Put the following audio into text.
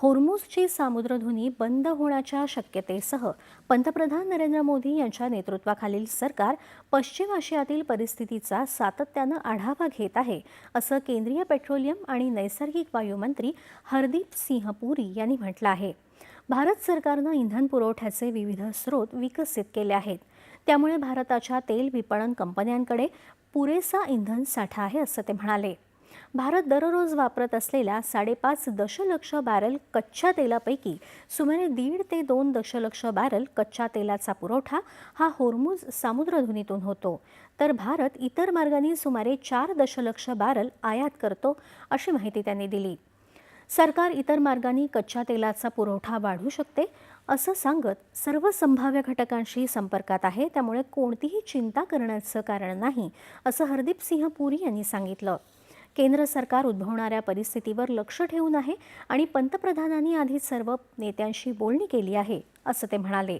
होर्मुझची सामुद्रधुनी बंद होण्याच्या शक्यतेसह पंतप्रधान नरेंद्र मोदी यांच्या नेतृत्वाखालील सरकार पश्चिम आशियातील परिस्थितीचा सातत्यानं आढावा घेत आहे असं केंद्रीय पेट्रोलियम आणि नैसर्गिक वायू मंत्री हरदीप सिंह पुरी यांनी म्हटलं आहे. भारत सरकारनं इंधन पुरवठ्याचे विविध स्रोत विकसित केले आहेत. त्यामुळे भारताच्या तेल विपणन कंपन्यांकडे पुरेसा इंधन साठा आहे असं ते म्हणाले. भारत दररोज वापरत असलेल्या साडेपाच दशलक्ष बॅरल कच्च्या तेलापैकी सुमारे दीड ते दोन दशलक्ष बॅरल कच्च्या तेलाचा पुरवठा हा होर्मुज सामुद्रधुनीतून होतो. तर भारत इतर मार्गांनी सुमारे चार दशलक्ष बॅरल आयात करतो अशी माहिती त्यांनी दिली. सरकार इतर मार्गांनी कच्च्या तेलाचा पुरवठा वाढू शकते असं सांगत सर्व संभाव्य घटकांशी संपर्कात आहे त्यामुळे कोणतीही चिंता करण्याचं कारण नाही असं हरदीप सिंह पुरी यांनी सांगितलं. केंद्र सरकार उद्भवणाऱ्या परिस्थितीवर लक्ष ठेवून आहे आणि पंतप्रधानांनी आधीच सर्व नेत्यांशी बोलणी केली आहे असं ते म्हणाले.